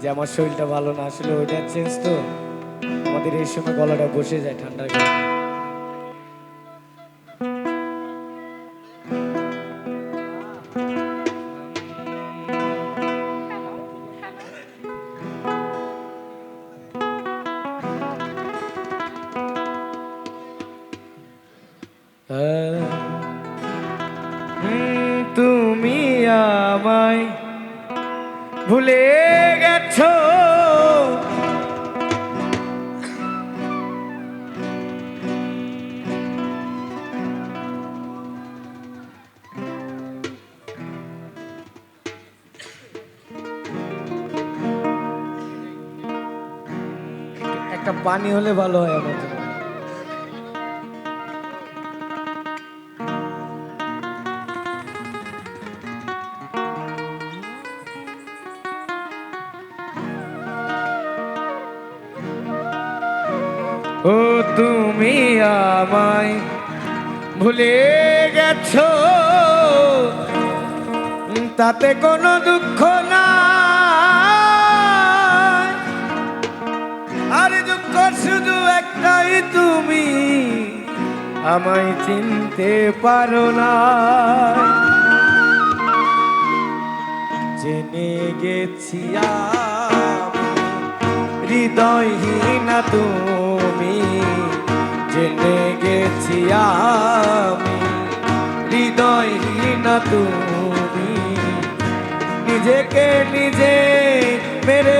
যে আমার শরীরটা ভালো না আসলে ওয়েদার চেঞ্জ তো। আমাদের এই সময় গলাটা বসে যায় হুম, তুমি আমায় ভুলে গেছো একটা পানি হলে ভালো হয় আমার ও তুমি আমায় ভুলে গেছো তাতে কোনো দুঃখ আমায় চিনতে পারো না জেনে গেছি হৃদয়হীন তুমি। জেনে গেছি আমি, হৃদয়হীনা তুমি। নিজেকে নিজে মেরে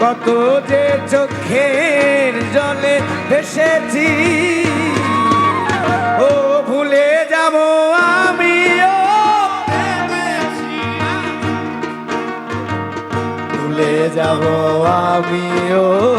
কত যে চোখের জলে ভেসেছি। ও ভুলে যাব আমিও। ভুলে যাব আমিও।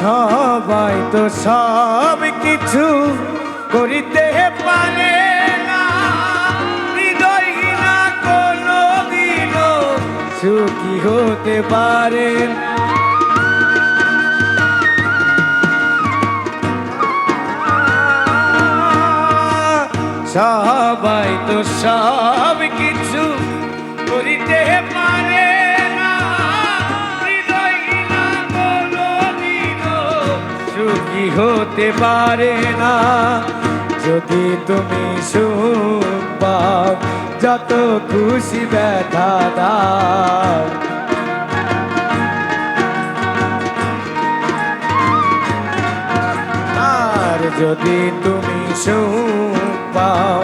সবাই তো সব কিছু করিতে পারে সুখী হতে পারে। সবাই তো সব কিছু করিতে পারে হতে পারে না। যদি তুমি সুখ পাও, যত খুশি ব্যথা দাও। আর যদি তুমি সুখ পাও,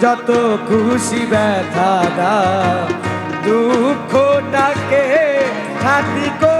যত খুশি ব্যথা দাও। দুঃখটাকে খাতি করেছি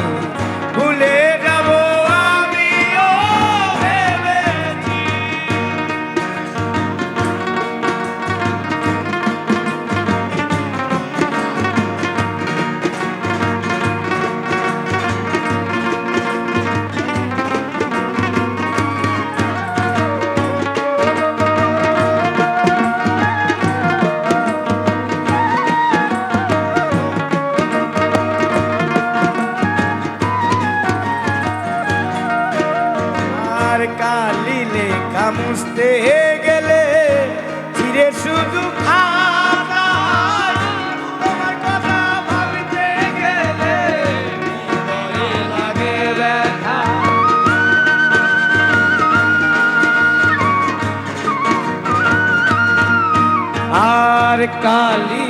তোমার কালি লেখা গেলে চিরে শুধু আর কালি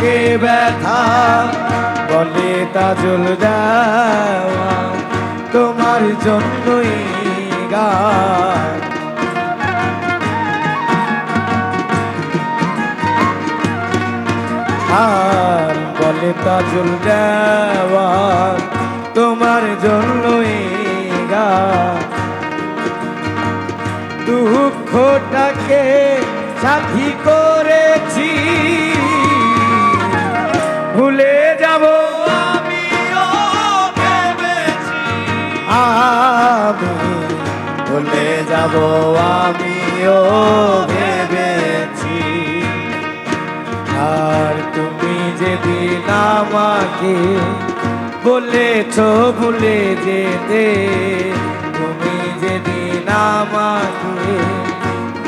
লাগে ব্যথা, বলে তাজুল দেওয়া তোমার জন্যই আর বলে তাজুল দেওয়া তোমার জন্যই গান। দুঃখটাকে সাথী করেছি যাব আমিও ভেবেছি। আর তুমি যেদিন আমাকে বলেছ ভুলে যেতে, তুমি যেদিন আমাকে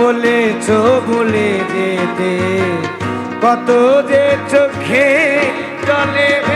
বলেছ ভুলে যেতে, কত যে চোখে ভে